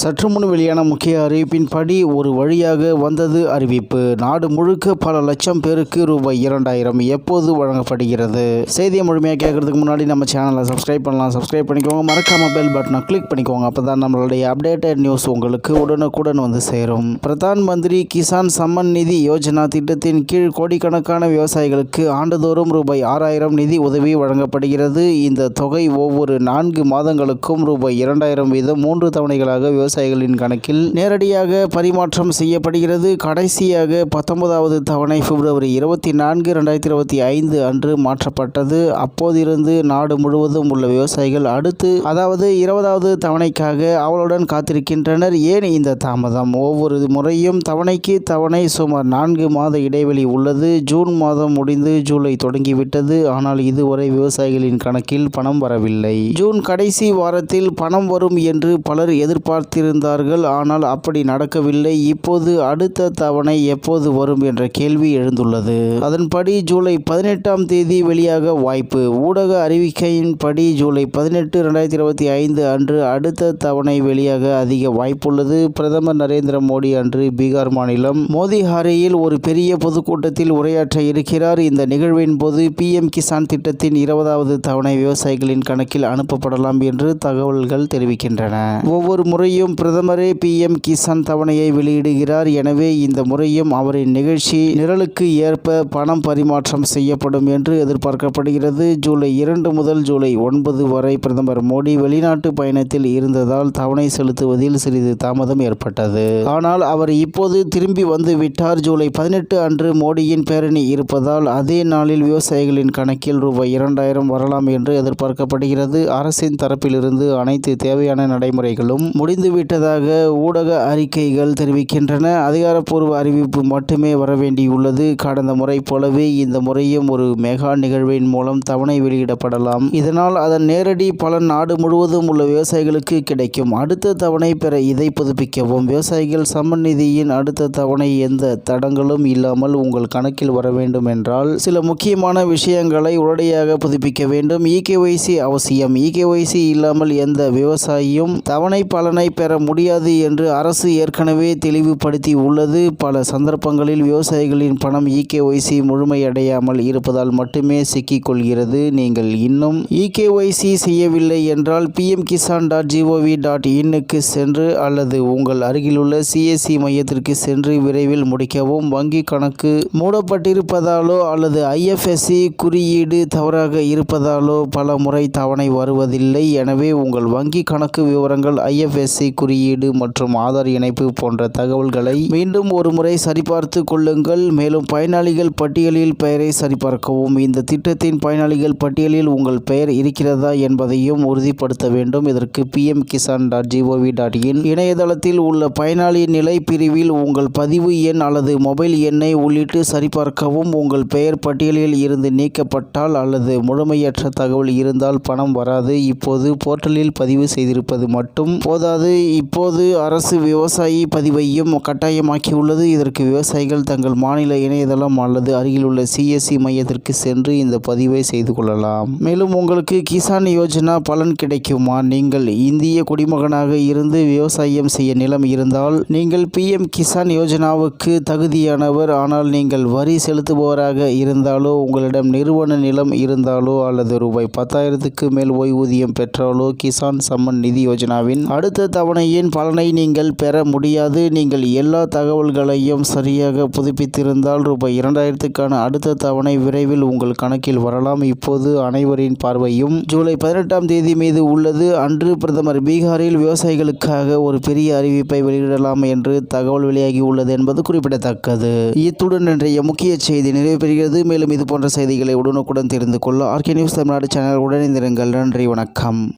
சற்று முன் வெளியான முக்கிய அறிவிப்பின்படி ஒரு வழியாக வந்தது அறிவிப்பு. நாடு முழுக்க பல லட்சம் பேருக்கு ரூபாய் இரண்டாயிரம் எப்போது வழங்கப்படுகிறது? செய்தியை முழுமையாக கேட்கறதுக்கு முன்னாடி நம்ம சேனலை சப்ஸ்கிரைப் பண்ணலாம். சப்ஸ்கிரைப் பண்ணிக்கோங்க. மறக்காம பெல் பட்டனை கிளிக் பண்ணிக்கோங்க. அப்போ தான் நம்மளுடைய அப்டேட்டட் நியூஸ் உங்களுக்கு உடனுக்குடன் வந்து சேரும். பிரதான் மந்திரி கிசான் சம்மன் நிதி யோஜனா திட்டத்தின் கீழ் கோடிக்கணக்கான விவசாயிகளுக்கு ஆண்டுதோறும் ரூபாய் ஆறாயிரம் நிதி உதவி வழங்கப்படுகிறது. இந்த தொகை ஒவ்வொரு நான்கு மாதங்களுக்கும் ரூபாய் இரண்டாயிரம் வீதம் மூன்று தவணைகளாக விவசாயிகளின் கணக்கில் நேரடியாக பரிமாற்றம் செய்யப்படுகிறது. கடைசியாக பத்தொன்பதாவது தவணை பிப்ரவரி இருபத்தி நான்கு ரெண்டாயிரத்தி இருபத்தி ஐந்து அன்று மாற்றப்பட்டது. அப்போதிருந்து நாடு முழுவதும் உள்ள விவசாயிகள் அடுத்து அதாவது இருபதாவது தவணைக்காக அவளுடன் காத்திருக்கின்றனர். ஏன் இந்த தாமதம்? ஒவ்வொரு முறையும் தவணைக்கு தவணை சுமார் நான்கு மாத இடைவெளி உள்ளது. ஜூன் மாதம் முடிந்து ஜூலை தொடங்கிவிட்டது. ஆனால் இதுவரை விவசாயிகளின் கணக்கில் பணம் வரவில்லை. ஜூன் கடைசி வாரத்தில் பணம் வரும் என்று பலர் எதிர்பார்த்து எதிர்பார்த்திருந்தார்கள் ஆனால் அப்படி நடக்கவில்லை. இப்போது அடுத்த தவணை எப்போது வரும் என்ற கேள்வி எழுந்துள்ளது. அதன்படி ஜூலை பதினெட்டாம் தேதி வெளியாக வாய்ப்பு. ஊடக அறிவிக்கையின்படி ஜூலை பதினெட்டு ரெண்டாயிரத்தி இருபத்தி ஐந்து அன்று அடுத்த தவணை வெளியாக அதிக வாய்ப்புள்ளது. பிரதமர் நரேந்திர மோடி அன்று பீகார் மாநிலம் மோதிஹாரியில் ஒரு பெரிய பொதுக்கூட்டத்தில் உரையாற்ற இருக்கிறார். இந்த நிகழ்வின் போது பிஎம் கிசான் திட்டத்தின் இருபதாவது தவணை விவசாயிகளின் கணக்கில் அனுப்பப்படலாம் என்று தகவல்கள் தெரிவிக்கின்றன. ஒவ்வொரு முறையும் பிரதமரே பிஎம் கிசான் தவணையை வெளியிடுகிறார். எனவே இந்த முறையும் அவரின் நிகழ்ச்சி நிரலுக்கு ஏற்ப பணம் பரிமாற்றம் செய்யப்படும் என்று எதிர்பார்க்கப்படுகிறது. ஜூலை இரண்டு முதல் ஜூலை ஒன்பது வரை பிரதமர் மோடி வெளிநாட்டு பயணத்தில் இருந்ததால் தவணை செலுத்துவதில் சிறிது தாமதம் ஏற்பட்டது. ஆனால் அவர் இப்போது திரும்பி வந்து விட்டார். ஜூலை பதினெட்டு அன்று மோடியின் பேரணி இருப்பதால் அதே நாளில் விவசாயிகளின் கணக்கில் ரூபாய் இரண்டாயிரம் வரலாம் என்று எதிர்பார்க்கப்படுகிறது. அரசின் தரப்பிலிருந்து அனைத்து தேவையான நடைமுறைகளும் முடிந்துவிட்டதாக ஊடக அறிக்கைகள் தெரிவிக்கின்றன. அதிகாரப்பூர்வ அறிவிப்பு மட்டுமே வரவேண்டியுள்ளது. கடந்த முறை போலவே இந்த முறையும் ஒரு மெகா நிகழ்வின் மூலம் தவணை வெளியிடப்படலாம். இதனால் அதன் நேரடி பலன் நாடு முழுவதும் உள்ள விவசாயிகளுக்கு கிடைக்கும். அடுத்த தவணை பெற இதை புதுப்பிக்கவும். விவசாயிகள் சமன் நிதியின் அடுத்த தவணை எந்த தடங்களும் இல்லாமல் உங்கள் கணக்கில் வர வேண்டும் என்றால் சில முக்கியமான விஷயங்களை உடனடியாக புதுப்பிக்க வேண்டும். இகேஒய்சி அவசியம். இகேஒய்சி இல்லாமல் எந்த விவசாயியும் தவணை பலனை பெற முடியாது என்று அரசு ஏற்கனவே தெளிவுபடுத்தி உள்ளது. பல சந்தர்ப்பங்களில் விவசாயிகளின் பணம் இகேஒய்சி முழுமையடையாமல் இருப்பதால் மட்டுமே சிக்கிக் கொள்கிறது நீங்கள் இன்னும் இகேஒய்சி செய்யவில்லை என்றால் PM Kisan dot gov dot இன்னுக்கு சென்று அல்லது உங்கள் அருகிலுள்ள சிஎஸ்சி மையத்திற்கு சென்று விரைவில் முடிக்கவும். வங்கி கணக்கு மூடப்பட்டிருப்பதாலோ அல்லது ஐஎஃப்எஸ்சி குறியீடு தவறாக இருப்பதாலோ பல முறை தவணை வருவதில்லை. எனவே உங்கள் வங்கி கணக்கு விவரங்கள் ஐஎஃப்எஸ்சி குறியீடு மற்றும் ஆதார் இணைப்பு போன்ற தகவல்களை மீண்டும் ஒரு முறை சரிபார்த்து கொள்ளுங்கள். மேலும் பயனாளிகள் பட்டியலில் பெயரை சரிபார்க்கவும். இந்த திட்டத்தின் பயனாளிகள் பட்டியலில் உங்கள் பெயர் இருக்கிறதா என்பதையும் உறுதிப்படுத்த வேண்டும். இதற்கு PM Kisan dot gov dot in இணையதளத்தில் உள்ள பயனாளி நிலை பிரிவில் உங்கள் பதிவு எண் அல்லது மொபைல் எண்ணை உள்ளிட்டு சரிபார்க்கவும். உங்கள் பெயர் பட்டியலில் இருந்து நீக்கப்பட்டால் அல்லது முழுமையற்ற தகவல் இருந்தால் பணம் வராது. இப்போது போர்ட்டலில் பதிவு செய்திருப்பது மட்டும் போதாது. இப்போது அரசு விவசாயி பதிவையும் கட்டாயமாக்கியுள்ளது. இதற்கு விவசாயிகள் தங்கள் மாநில இணையதளம் அல்லது அருகிலுள்ள சிஎஸ்சி மையத்திற்கு சென்று இந்த பதிவை செய்து கொள்ளலாம். மேலும் உங்களுக்கு கிசான் யோஜனா பலன் கிடைக்குமா? நீங்கள் இந்திய குடிமகனாக இருந்து விவசாயம் செய்ய நிலம் இருந்தால் நீங்கள் பிஎம் கிசான் யோஜனாவுக்கு தகுதியானவர். ஆனால் நீங்கள் வரி செலுத்துபவராக இருந்தாலோ உங்களிடம் நிறுவன நிலம் இருந்தாலோ அல்லது ரூபாய் பத்தாயிரத்துக்கு மேல் ஓய்வூதியம் பெற்றாலோ கிசான் சம்மன் நிதி யோஜனாவின் அடுத்த அட்டவணையின் பலனை நீங்கள் பெற முடியாது. நீங்கள் எல்லா தகவல்களையும் சரியாக புதுப்பித்திருந்தால் ரூபாய் இரண்டாயிரத்துக்கான அடுத்த தவணை விரைவில் உங்கள் கணக்கில் வரலாம். இப்போது அனைவரின் பார்வையும் ஜூலை பதினெட்டாம் தேதி மீது உள்ளது. அன்று பிரதமர் பீகாரில் விவசாயிகளுக்காக ஒரு பெரிய அறிவிப்பை வெளியிடலாம் என்று தகவல் வெளியாகி உள்ளது என்பது குறிப்பிடத்தக்கது. இத்துடன் இன்றைய முக்கிய செய்தி நிறைவு பெறுகிறது. மேலும் இது போன்ற செய்திகளை உடனுக்குடன் தெரிந்து கொள்ள ஆர்கே நியூஸ் தமிழ்நாடு சேனல் உடனிருங்கள் நன்றி வணக்கம்.